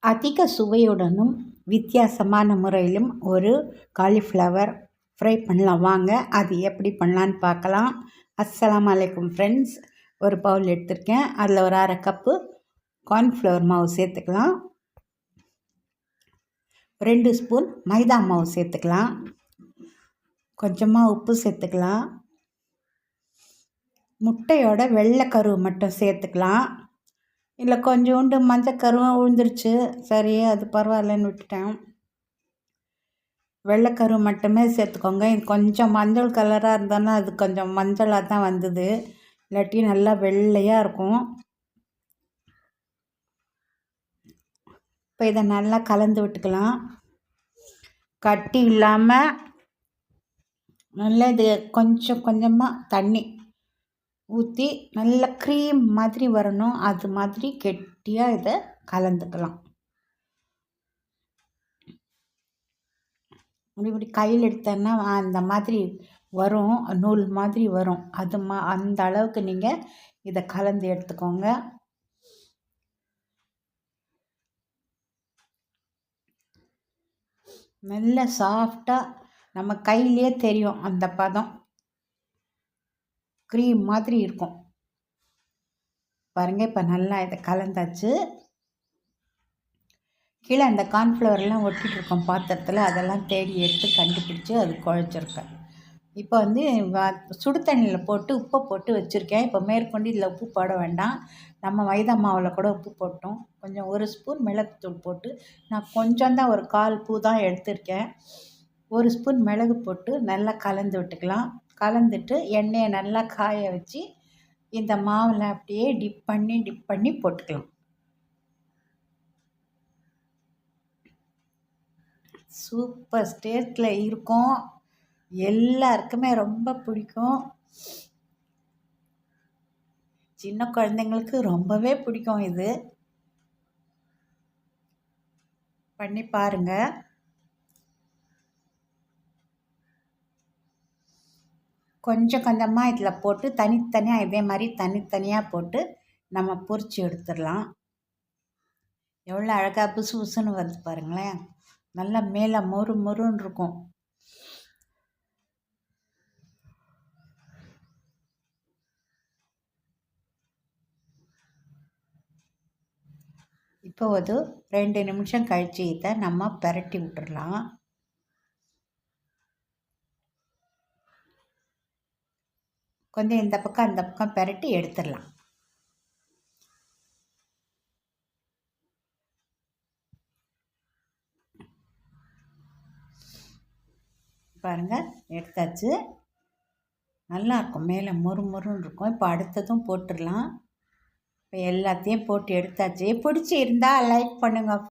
அதிக சுவையுடனும் வித்தியாசமான முறையிலும் ஒரு காலிஃப்ளவர் ஃப்ரை பண்ணலாம். வாங்க அது எப்படி பண்ணலான்னு பார்க்கலாம். அஸ்லாம் அலைக்கும் ஃப்ரெண்ட்ஸ். ஒரு பவுல் எடுத்திருக்கேன். அதில் ஒரு அரை கப்பு கார்ன்ஃப்ளவர் மாவு சேர்த்துக்கலாம். ரெண்டு ஸ்பூன் மைதா மாவு சேர்த்துக்கலாம். கொஞ்சமாக உப்பு சேர்த்துக்கலாம். முட்டையோட வெள்ளைக்கருவு மட்டும் சேர்த்துக்கலாம். இல்லை கொஞ்சோண்டு மஞ்சக்கருவும் விழுந்துருச்சு சரி அது பரவாயில்லன்னு விட்டுட்டேன். வெள்ளைக்கரு மட்டுமே சேர்த்துக்கோங்க. இது கொஞ்சம் மஞ்சள் கலராக இருந்தாலும் அது கொஞ்சம் மஞ்சளாக தான் வந்தது. இல்லாட்டி நல்லா வெள்ளையாக இருக்கும். இப்போ இதை நல்லா கலந்து விட்டுக்கலாம். கட்டி இல்லாமல் நல்லா இது கொஞ்சம் கொஞ்சமாக தண்ணி ஊற்றி நல்ல க்ரீம் மாதிரி வரணும். அது மாதிரி கெட்டியாக இதை கலந்துக்கலாம். இப்படி இப்படி கையில் எடுத்தேன்னா அந்த மாதிரி வரும். நூல் மாதிரி வரும். அது மா அந்த அளவுக்கு நீங்கள் இதை கலந்து எடுத்துக்கோங்க. நல்ல சாஃப்டாக நம்ம கையிலே தெரியும் அந்த பதம். க்ரீம் மாதிரி இருக்கும். பாருங்கள் இப்போ நல்லா இதை கலந்தாச்சு. கீழே அந்த கார்ன்ஃப்ளவர்லாம் ஒட்டிகிட்ருக்கோம் பாத்திரத்தில். அதெல்லாம் தேடி எடுத்து கண்டுபிடிச்சி அது குழச்சிருக்கேன் இப்போ வந்து சுடு தண்ணியில் போட்டு உப்பை போட்டு வச்சுருக்கேன். இப்போ மேற்கொண்டு இதில் உப்பு போட வேண்டாம். நம்ம மைதா மாவில் கூட உப்பு போட்டோம். கொஞ்சம் ஒரு ஸ்பூன் மிளகுத்தூள் போட்டு நான் கொஞ்சம் தான் ஒரு கால் பூ தான் எடுத்திருக்கேன். ஒரு ஸ்பூன் மிளகு போட்டு நல்லா கலந்து விட்டுக்கலாம். கலந்துட்டு எண்ணெயை நல்லா காய வச்சு இந்த மாவில் அப்படியே டிப் பண்ணி டிப் பண்ணி போட்டுக்கலாம். சூப்பர் ஸ்டேட்டில் இருக்கும். எல்லாருக்குமே ரொம்ப பிடிக்கும். சின்ன குழந்தைங்களுக்கு ரொம்பவே பிடிக்கும் இது. பண்ணி பாருங்கள் கொஞ்சம் கொஞ்சமாக இதில் போட்டு தனித்தனியாக இதே மாதிரி தனித்தனியாக போட்டு நம்ம பொறிச்சு எடுத்துடலாம். எவ்வளோ அழகாக புசு புசுன்னு வருது பாருங்களேன். நல்லா மேலே மொறு மொறுன்னு இருக்கும். இப்போ ஒரு ரெண்டு நிமிஷம் கழிச்சு இதை நம்ம பெரட்டி விட்டுடலாம். கொஞ்சம் இந்த பக்கம் அந்த பக்கம் பெரட்டி எடுத்துடலாம். பாருங்கள் எடுத்தாச்சு. நல்லாயிருக்கும் மேலே மொறு மொறுன்னு இருக்கும். இப்போ அடுத்ததும் போட்டுடலாம். இப்போ எல்லாத்தையும் போட்டு எடுத்தாச்சு. பிடிச்சி இருந்தால் லைக் பண்ணுங்கள்